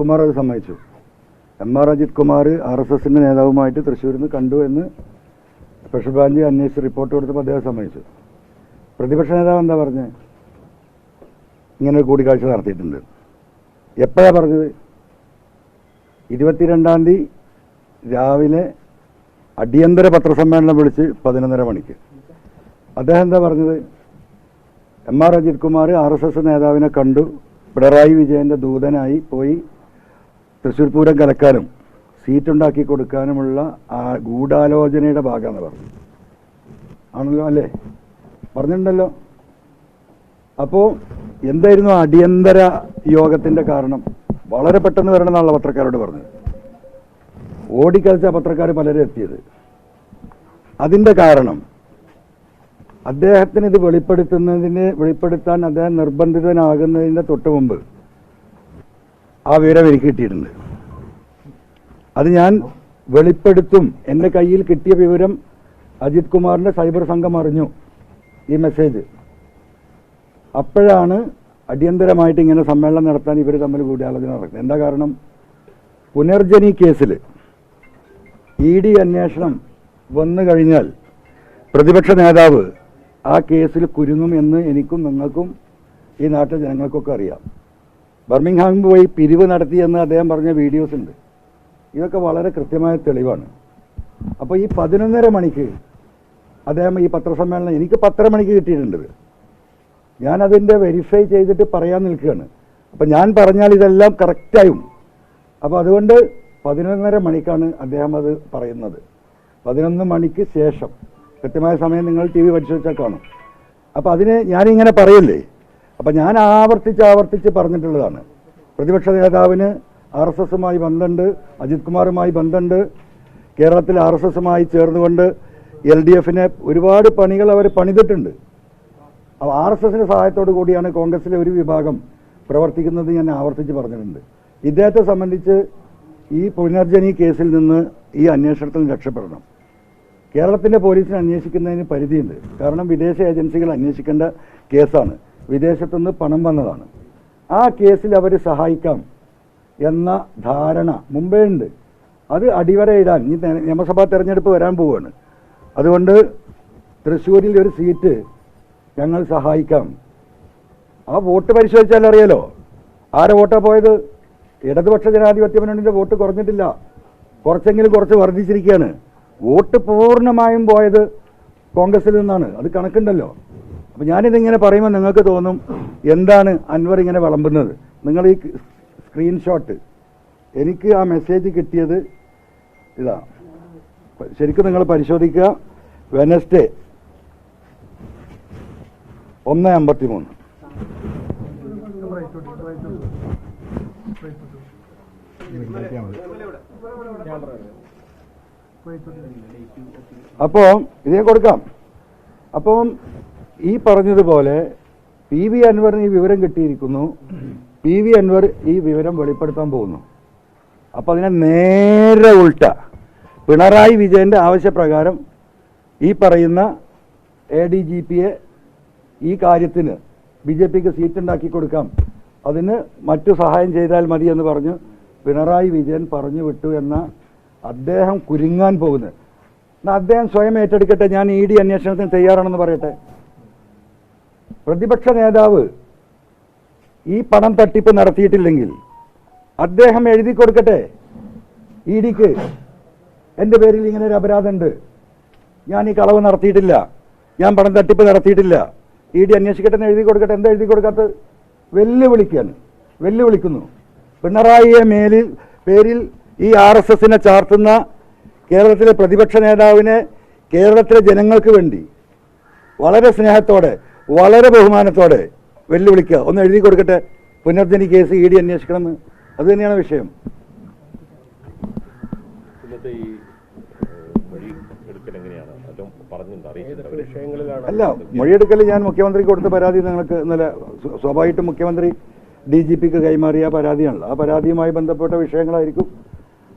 കുമാർ അത് സമ്മതിച്ചു. M R Ajith Kumar R S എസിന്റെ നേതാവുമായിട്ട് തൃശ്ശൂരിൽ നിന്ന് കണ്ടു എന്ന് സ്പെഷ്യൽ ബ്രാഞ്ച് അന്വേഷിച്ച് റിപ്പോർട്ട് കൊടുത്തപ്പോൾ അദ്ദേഹം സമ്മതിച്ചു. പ്രതിപക്ഷ നേതാവ് എന്താ പറഞ്ഞത് ഇങ്ങനെ ഒരു കൂടിക്കാഴ്ച നടത്തിയിട്ടുണ്ട്. എപ്പോഴാണ് പറഞ്ഞത്? ഇരുപത്തിരണ്ടാം തീയതി രാവിലെ അടിയന്തര പത്രസമ്മേളനം വിളിച്ച് പതിനൊന്നര മണിക്ക്. അദ്ദേഹം എന്താ പറഞ്ഞത്? M R Ajith Kumar R S S നേതാവിനെ കണ്ടു. പിണറായി വിജയന്റെ ദൂതനായി പോയി തൃശ്ശൂർ പൂരം കലക്കാനും സീറ്റുണ്ടാക്കി കൊടുക്കാനുമുള്ള ആ ഗൂഢാലോചനയുടെ ഭാഗമാണ് പറഞ്ഞു ആണല്ലോ അല്ലേ? പറഞ്ഞിട്ടുണ്ടല്ലോ. അപ്പോൾ എന്തായിരുന്നു അടിയന്തര യോഗത്തിന്റെ കാരണം? വളരെ പെട്ടെന്ന് വരണം എന്നുള്ള പത്രക്കാരോട് പറഞ്ഞത്. ഓടിക്കളിച്ച പത്രക്കാർ പലരും എത്തിയത്. അതിന്റെ കാരണം അദ്ദേഹത്തിന് ഇത് വെളിപ്പെടുത്തുന്നതിന് വെളിപ്പെടുത്താൻ അദ്ദേഹം നിർബന്ധിതനാകുന്നതിന്റെ തൊട്ട് മുമ്പ് ആ വിവരം എനിക്ക് കിട്ടിയിട്ടുണ്ട്. അത് ഞാൻ വെളിപ്പെടുത്തും. എന്റെ കയ്യിൽ കിട്ടിയ വിവരം അജിത് കുമാറിന്റെ സൈബർ സംഘം അറിഞ്ഞു ഈ മെസ്സേജ്. അപ്പോഴാണ് അടിയന്തരമായിട്ട് ഇങ്ങനെ സമ്മേളനം നടത്താൻ ഇവർ തമ്മിൽ കൂടിയാലോചന നടക്കുന്നത്. എന്താ കാരണം? പുനർജനി കേസിൽ ഇ ഡി അന്വേഷണം വന്നു കഴിഞ്ഞാൽ പ്രതിപക്ഷ നേതാവ് ആ കേസിൽ കുരുങ്ങും എന്ന് എനിക്കും നിങ്ങൾക്കും ഈ നാട്ടിലെ ജനങ്ങൾക്കൊക്കെ അറിയാം. ബർമിംഗ്ഹാമിൽ പോയി പിരിവ് നടത്തിയെന്ന് അദ്ദേഹം പറഞ്ഞ വീഡിയോസ് ഉണ്ട്. ഇതൊക്കെ വളരെ കൃത്യമായ തെളിവാണ്. അപ്പോൾ ഈ പതിനൊന്നര മണിക്ക് അദ്ദേഹം ഈ പത്രസമ്മേളനം എനിക്ക് പത്തര മണിക്ക് കിട്ടിയിട്ടുണ്ട് ഞാനതിന്റെ വെരിഫൈ ചെയ്തിട്ട് പറയാൻ നിൽക്കുകയാണ്. അപ്പം ഞാൻ പറഞ്ഞാൽ ഇതെല്ലാം കറക്റ്റായും അപ്പോൾ അതുകൊണ്ട് പതിനൊന്നര മണിക്കാണ് അദ്ദേഹം അത് പറയുന്നത്. പതിനൊന്ന് മണിക്ക് ശേഷം. കൃത്യമായ സമയം നിങ്ങൾ ടി വി പരിശോധിച്ചാൽ കാണും. അപ്പോൾ അതിന് ഞാനിങ്ങനെ പറയല്ലേ? അപ്പം ഞാൻ ആവർത്തിച്ച് ആവർത്തിച്ച് പറഞ്ഞിട്ടുള്ളതാണ്. പ്രതിപക്ഷ നേതാവിന് ആർ എസ് എസുമായി ബന്ധമുണ്ട് അജിത് കുമാറുമായി ബന്ധമുണ്ട് കേരളത്തിൽ ആർ എസ് എസുമായി ചേർന്നുകൊണ്ട് എൽ ഡി എഫിനെ ഒരുപാട് പണികൾ അവർ പണിതിട്ടുണ്ട്. ആർ എസ് എസിന്റെ സഹായത്തോടു കൂടിയാണ് കോൺഗ്രസിലെ ഒരു വിഭാഗം പ്രവർത്തിക്കുന്നത് ഞാൻ ആവർത്തിച്ച് പറഞ്ഞിട്ടുണ്ട്. ഇദ്ദേഹത്തെ സംബന്ധിച്ച് ഈ പുനർജനി കേസിൽ നിന്ന് ഈ അന്വേഷണത്തിൽ രക്ഷപ്പെടണം. കേരളത്തിന്റെ പോലീസിനെ അന്വേഷിക്കുന്നതിന് പരിധിയുണ്ട്. കാരണം വിദേശ ഏജൻസികൾ അന്വേഷിക്കേണ്ട കേസാണ്. വിദേശത്തുനിന്ന് പണം വന്നതാണ്. ആ കേസിൽ അവർ സഹായിക്കാം എന്ന ധാരണ മുമ്പേ ഉണ്ട് അത് അടിവരയിടാൻ ഈ നിയമസഭാ തെരഞ്ഞെടുപ്പ് വരാൻ പോവുകയാണ് അതുകൊണ്ട് തൃശ്ശൂരിൽ ഒരു സീറ്റ് ഞങ്ങൾ സഹായിക്കാം. ആ വോട്ട് പരിശോധിച്ചാൽ അറിയാലോ? ആരെ വോട്ടാ പോയത്? ഇടതുപക്ഷ ജനാധിപത്യ മുന്നണിന്റെ വോട്ട് കുറഞ്ഞിട്ടില്ല. കുറച്ചെങ്കിലും കുറച്ച് വർദ്ധിച്ചിരിക്കുകയാണ്. വോട്ട് പൂർണമായും പോയത് കോൺഗ്രസിൽ നിന്നാണ്. അത് കണക്കുണ്ടല്ലോ. അപ്പൊ ഞാനിതിങ്ങനെ പറയുമ്പോൾ നിങ്ങൾക്ക് തോന്നും എന്താണ് അൻവർ ഇങ്ങനെ വിളമ്പുന്നത്. നിങ്ങൾ ഈ സ്ക്രീൻഷോട്ട് എനിക്ക് ആ മെസ്സേജ് കിട്ടിയത് ഇതാ. ശരിക്കും നിങ്ങൾ പരിശോധിക്കുക. വെനസ്ഡേ ഒന്ന് അമ്പത്തി മൂന്ന് അപ്പോൾ ഇതേ കൊടുക്കാം. അപ്പം ഈ പറഞ്ഞതുപോലെ പി വി അൻവറിന് ഈ വിവരം കിട്ടിയിരിക്കുന്നു. പി വി അൻവർ ഈ വിവരം വെളിപ്പെടുത്താൻ പോകുന്നു. അപ്പോൾ അതിനെ നേരെ ഉൾട്ട പിണറായി വിജയന്റെ ആവശ്യപ്രകാരം ഈ പറയുന്ന എ ഡി ജി പിയെ ഈ കാര്യത്തിന് ബി ജെ പിക്ക് സീറ്റ് ഉണ്ടാക്കി കൊടുക്കാം. അതിന് മറ്റു സഹായം ചെയ്താൽ മതി എന്ന് പറഞ്ഞു പിണറായി വിജയൻ പറഞ്ഞു വിട്ടു എന്ന അദ്ദേഹം കുരുങ്ങാൻ പോകുന്നത്. എന്നാൽ അദ്ദേഹം സ്വയം ഏറ്റെടുക്കട്ടെ ഞാൻ ഇ ഡി അന്വേഷണത്തിന് തയ്യാറാണെന്ന് പറയട്ടെ. പ്രതിപക്ഷ നേതാവ് ഈ പണം തട്ടിപ്പ് നടത്തിയിട്ടില്ലെങ്കിൽ അദ്ദേഹം എഴുതി കൊടുക്കട്ടെ. ഇ ഡിക്ക്. എന്റെ പേരിൽ ഇങ്ങനെ ഒരു അപരാധമുണ്ട്. ഞാൻ ഈ കളവ് നടത്തിയിട്ടില്ല. ഞാൻ പണം തട്ടിപ്പ് നടത്തിയിട്ടില്ല. ഇ ഡി അന്വേഷിക്കട്ടെ എഴുതി കൊടുക്കട്ടെ. എന്താ എഴുതി കൊടുക്കാത്തത്? വെല്ലുവിളിക്കാണ്. വെല്ലുവിളിക്കുന്നു. പിണറായിയെ മേലിൽ പേരിൽ ഈ ആർ എസ് എസിനെ ചാർത്തുന്ന കേരളത്തിലെ പ്രതിപക്ഷ നേതാവിനെ കേരളത്തിലെ ജനങ്ങൾക്ക് വേണ്ടി വളരെ സ്നേഹത്തോടെ വളരെ ബഹുമാനത്തോടെ വെല്ലുവിളിക്കുക. ഒന്ന് എഴുതി കൊടുക്കട്ടെ. പുനർജനി കേസ് ഇ ഡി അന്വേഷിക്കണമെന്ന് അത് തന്നെയാണ് വിഷയം. അല്ല മൊഴിയെടുക്കൽ ഞാൻ മുഖ്യമന്ത്രിക്ക് കൊടുത്ത പരാതി നിങ്ങൾക്ക് ഇന്നലെ സ്വാഭാവികമായിട്ടും മുഖ്യമന്ത്രി ഡി ജി പിക്ക് കൈമാറിയ പരാതിയാണല്ലോ. ആ പരാതിയുമായി ബന്ധപ്പെട്ട വിഷയങ്ങളായിരിക്കും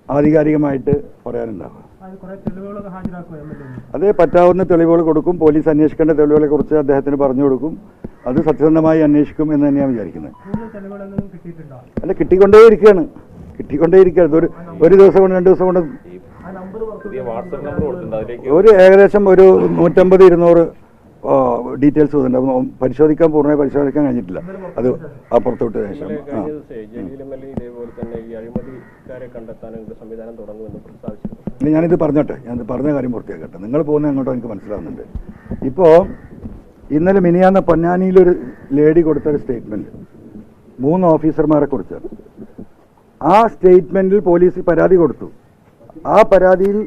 ആധികാരികമായിട്ട് പറയാനുണ്ടാവുക. അത് കുറെ തെളിവുകളൊക്കെ ഹാജരാക്കും എം അതേ പറ്റാവുന്ന തെളിവുകൾ കൊടുക്കും. പോലീസ് അന്വേഷിക്കേണ്ട തെളിവുകളെ കുറിച്ച് അദ്ദേഹത്തിന് പറഞ്ഞു കൊടുക്കും. അത് സത്യസന്ധമായി അന്വേഷിക്കും എന്ന് തന്നെയാണ് വിചാരിക്കുന്നത്. അല്ല കിട്ടിക്കൊണ്ടേ ഇരിക്കുകയാണ് കിട്ടിയിട്ടുണ്ടോ അല്ല കിട്ടിക്കൊണ്ടേയിരിക്കുകയാണ് കിട്ടിക്കൊണ്ടേയിരിക്കരുത് ഒരു ഒരു ദിവസം കൊണ്ട് രണ്ട് ദിവസം കൊണ്ട് ഒരു ഏകദേശം ഒരു നൂറ്റമ്പത് ഇരുന്നൂറ് ഡീറ്റെയിൽസ് വന്നിട്ടുണ്ട്. പരിശോധിക്കാൻ പൂർണമായി പരിശോധിക്കാൻ കഴിഞ്ഞിട്ടില്ല. അത് ആ പുറത്തോട്ട് ശേഷം. ഇനി ഞാനിത് പറഞ്ഞോട്ടെ. ഞാനിത് പറഞ്ഞ കാര്യം പൂർത്തിയാക്കട്ടെ. നിങ്ങൾ പോകുന്ന അങ്ങോട്ട് എനിക്ക് മനസ്സിലാവുന്നുണ്ട്. ഇപ്പോൾ ഇന്നലെ മിനിയാന്ന പൊന്നാനിയിലൊരു ലേഡി കൊടുത്തൊരു സ്റ്റേറ്റ്മെന്റ്. മൂന്ന് ഓഫീസർമാരെ കുറിച്ചാണ് ആ സ്റ്റേറ്റ്മെന്റിൽ പോലീസ് പരാതി കൊടുത്തു. ആ പരാതിയിൽ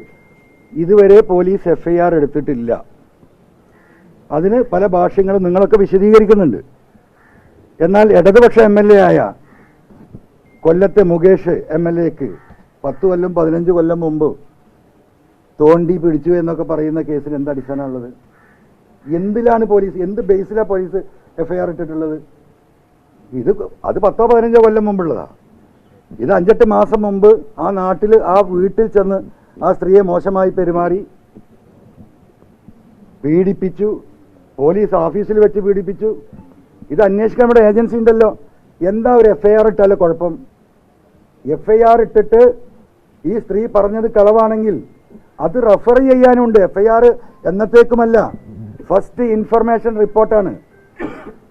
ഇതുവരെ പോലീസ് എഫ്ഐആർ എടുത്തിട്ടില്ല. അതിന് പല ഭാഷ്യങ്ങളും നിങ്ങളൊക്കെ വിശദീകരിക്കുന്നുണ്ട്. എന്നാൽ ഇടതുപക്ഷ എം എൽ എ ആയ കൊല്ലത്തെ മുകേഷ് എം എൽ എക്ക് പത്ത് കൊല്ലം പതിനഞ്ച് കൊല്ലം മുമ്പ് തോണ്ടി പിടിച്ചു എന്നൊക്കെ പറയുന്ന കേസിൽ എന്ത് അടിസ്ഥാനമുള്ളത്? എന്തിലാണ് പോലീസ് എന്ത് ബേസിലാണ് പോലീസ് എഫ്ഐആർ ഇട്ടിട്ടുള്ളത്? ഇത് അത് പത്തോ പതിനഞ്ചോ കൊല്ലം മുമ്പുള്ളതാ. ഇത് അഞ്ചെട്ട് മാസം മുമ്പ് ആ നാട്ടിൽ ആ വീട്ടിൽ ചെന്ന് ആ സ്ത്രീയെ മോശമായി പെരുമാറി പീഡിപ്പിച്ചു പോലീസ് ഓഫീസിൽ വെച്ച് പീഡിപ്പിച്ചു. ഇത് അന്വേഷിക്കാൻ നമ്മുടെ ഏജൻസി ഉണ്ടല്ലോ. എന്താ ഒരു എഫ്ഐആർ ഇട്ടാലോ കുഴപ്പം? എഫ് ഐ ആർ ഇട്ടിട്ട് ഈ സ്ത്രീ പറഞ്ഞത് കളവാണെങ്കിൽ അത് റെഫർ ചെയ്യാനുണ്ട്. എഫ് ഐ എന്നത്തേക്കുമല്ല. ഫസ്റ്റ് ഇൻഫർമേഷൻ റിപ്പോർട്ടാണ്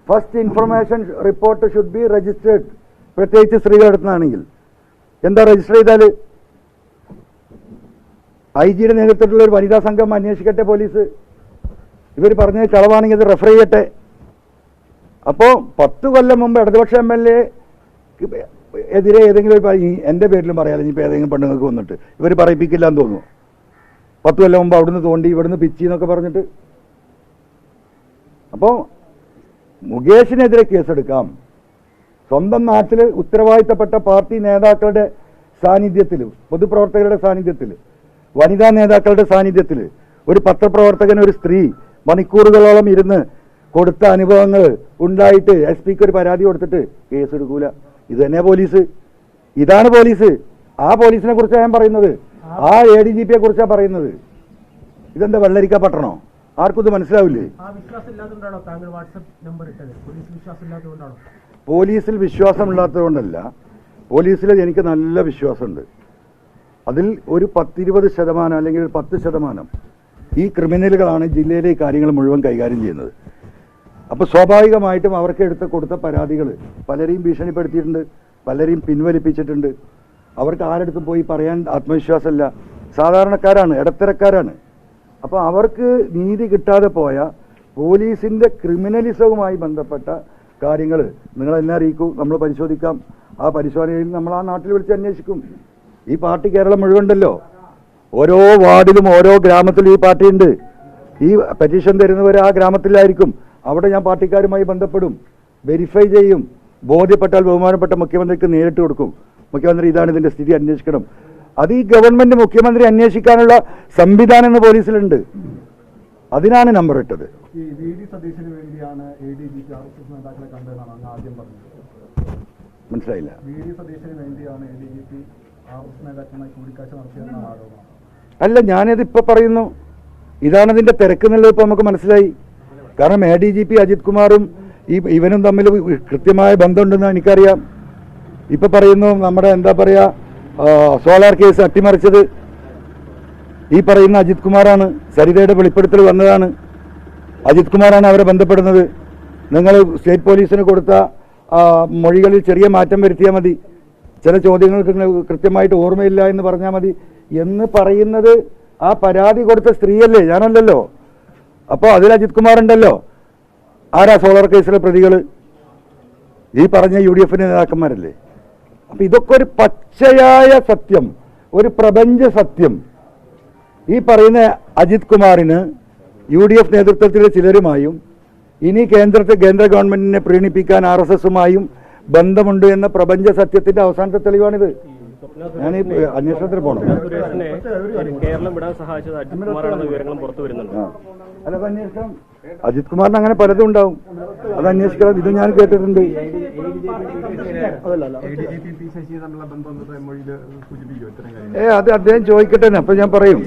first information report should be registered പ്രത്യേകിച്ച് സ്ത്രീകളുടെ അടുത്തുനിന്നാണെങ്കിൽ. എന്താ രജിസ്റ്റർ ചെയ്താൽ ഐ ജിയുടെ നേതൃത്വത്തിലുള്ള ഒരു വനിതാ സംഘം അന്വേഷിക്കട്ടെ പോലീസ്. ഇവർ പറഞ്ഞത് കളവാണെങ്കിൽ അത് റെഫർ ചെയ്യട്ടെ. അപ്പോൾ പത്ത് കൊല്ലം മുമ്പ് ഇടതുപക്ഷ എം എൽ എ എതിരെ ഏതെങ്കിലും ഒരു എന്റെ പേരിലും പറയാലോ ഇനിയിപ്പോൾ ഏതെങ്കിലും പെണ്ണുങ്ങൾക്ക് വന്നിട്ട്. ഇവർ പറയിപ്പിക്കില്ല എന്ന് തോന്നുന്നു. പത്ത് കൊല്ലം മുമ്പ് അവിടുന്ന് തോണ്ടി ഇവിടുന്ന് പിച്ചി എന്നൊക്കെ പറഞ്ഞിട്ട്. അപ്പോൾ മുകേഷിനെതിരെ കേസെടുക്കാം. സ്വന്തം നാട്ടിൽ ഉത്തരവാദിത്തപ്പെട്ട പാർട്ടി നേതാക്കളുടെ സാന്നിധ്യത്തിൽ പൊതുപ്രവർത്തകരുടെ സാന്നിധ്യത്തിൽ വനിതാ നേതാക്കളുടെ സാന്നിധ്യത്തിൽ ഒരു പത്രപ്രവർത്തകൻ ഒരു സ്ത്രീ മണിക്കൂറുകളോളം ഇരുന്ന് കൊടുത്ത അനുഭവങ്ങൾ ഉണ്ടായിട്ട് എസ് പിക്ക് ഒരു പരാതി കൊടുത്തിട്ട് കേസ് എടുക്കൂല. ഇത് തന്നെ പോലീസ്. ഇതാണ് പോലീസ്. ആ പോലീസിനെ കുറിച്ചാണ് ഞാൻ പറയുന്നത്. ആ എ ഡി ജി പിയെ കുറിച്ചാണ് പറയുന്നത്. ഇതെന്താ വെള്ളരിക്ക പട്ടണോ? ആർക്കും ഇത് മനസ്സിലാവില്ലേ? ആ വിശ്വാസം പോലീസിൽ വിശ്വാസമില്ലാത്തതുകൊണ്ടല്ല. പോലീസിൽ എനിക്ക് നല്ല വിശ്വാസമുണ്ട്. അതിൽ ഒരു പത്തിരുപത് ശതമാനം അല്ലെങ്കിൽ ഒരു പത്ത് ശതമാനം ഈ ക്രിമിനലുകളാണ് ജില്ലയിലെ കാര്യങ്ങൾ മുഴുവൻ കൈകാര്യം ചെയ്യുന്നത്. അപ്പോൾ സ്വാഭാവികമായിട്ടും അവർക്ക് എടുത്ത കൊടുത്ത പരാതികൾ പലരെയും ഭീഷണിപ്പെടുത്തിയിട്ടുണ്ട് പലരെയും പിൻവലിപ്പിച്ചിട്ടുണ്ട്. അവർക്ക് ആരെടുത്ത് പോയി പറയാൻ ആത്മവിശ്വാസമല്ല. സാധാരണക്കാരാണ് ഇടത്തരക്കാരാണ്. അപ്പോൾ അവർക്ക് നീതി കിട്ടാതെ പോയ പോലീസിന്റെ ക്രിമിനലിസവുമായി ബന്ധപ്പെട്ട കാര്യങ്ങൾ നിങ്ങൾ എന്നെ അറിയിക്കൂ നമ്മൾ പരിശോധിക്കാം. ആ പരിശോധനയിൽ നമ്മൾ ആ നാട്ടിൽ വിളിച്ച് അന്വേഷിക്കും. ഈ പാർട്ടി കേരളം മുഴുവൻ ഉണ്ടല്ലോ. ഓരോ വാർഡിലും ഓരോ ഗ്രാമത്തിലും ഈ പാർട്ടി ഉണ്ട്. ഈ പെറ്റീഷൻ തരുന്നവർ ആ ഗ്രാമത്തിലായിരിക്കും. അവിടെ ഞാൻ പാർട്ടിക്കാരുമായി ബന്ധപ്പെടും. വെരിഫൈ ചെയ്യും. ബോധ്യപ്പെട്ടാൽ ബഹുമാനപ്പെട്ട മുഖ്യമന്ത്രിക്ക് നേരിട്ട് കൊടുക്കും. മുഖ്യമന്ത്രി ഇതാണ് ഇതിന്റെ സ്ഥിതി അന്വേഷിക്കണം. അത് ഈ ഗവൺമെന്റ് മുഖ്യമന്ത്രി അന്വേഷിക്കാനുള്ള സംവിധാനം എന്ന് പോലീസിലുണ്ട്. അതിനാണ് നമ്പർ ഇട്ടത്. മനസ്സിലായില്ല. അല്ല ഞാനത് ഇപ്പൊ പറയുന്നു. ഇതാണ് ഇതിന്റെ തിരക്ക് എന്നുള്ളത് ഇപ്പൊ നമുക്ക് മനസ്സിലായി. കാരണം A D G P Ajith കുമാറും ഈ ഇവനും തമ്മിൽ കൃത്യമായ ബന്ധമുണ്ടെന്ന് എനിക്കറിയാം. ഇപ്പൊ പറയുന്നു നമ്മുടെ എന്താ പറയാ സോളാർ കേസ് അട്ടിമറിച്ചത്. ഈ പറയുന്ന അജിത് കുമാറാണ് സരിതയുടെ വെളിപ്പെടുത്തൽ വന്നതാണ്. അജിത് കുമാറാണ് അവരെ ബന്ധപ്പെടുന്നത്. നിങ്ങൾ സ്റ്റേറ്റ് പോലീസിന് കൊടുത്ത മൊഴികളിൽ ചെറിയ മാറ്റം വരുത്തിയാൽ മതി. ചില ചോദ്യങ്ങൾക്ക് കൃത്യമായിട്ട് ഓർമ്മയില്ല എന്ന് പറഞ്ഞാൽ മതി. എന്ന് പറയുന്നത് ആ പരാതി കൊടുത്ത സ്ത്രീയല്ലേ? ഞാനല്ലല്ലോ. അപ്പോൾ അതിൽ അജിത് കുമാർ ഉണ്ടല്ലോ ആരാ സോളാർ കേസിലെ പ്രതികൾ? ഈ പറഞ്ഞ യു ഡി എഫിന്റെ നേതാക്കന്മാരല്ലേ? അപ്പൊ ഇതൊക്കെ ഒരു പച്ചയായ സത്യം ഒരു പ്രപഞ്ച സത്യം. ഈ പറയുന്ന അജിത് കുമാറിന് യു ഡി എഫ് നേതൃത്വത്തിലെ ചിലരുമായും ഇനി കേന്ദ്രത്തെ കേന്ദ്ര ഗവൺമെന്റിനെ പ്രീണിപ്പിക്കാൻ ആർ എസ് എസുമായും ബന്ധമുണ്ട് എന്ന പ്രപഞ്ച സത്യത്തിന്റെ അവസാനത്തെ തെളിവാണിത്. ഞാൻ ഈ അന്വേഷണത്തിന് പോകണം. കേരളം വിടാൻ സഹായിച്ചത് അജിത് കുമാറാണെന്ന വിവരങ്ങളും പുറത്തു വരുന്നുണ്ട്. അല്ല അത് അജിത് കുമാറിന് അങ്ങനെ പലതും ഉണ്ടാവും. അത് അന്വേഷിക്കണം ഇത് ഞാൻ കേട്ടിട്ടുണ്ട്. ഏ അത് അദ്ദേഹം ചോദിക്കട്ടെ അപ്പൊ ഞാൻ പറയും.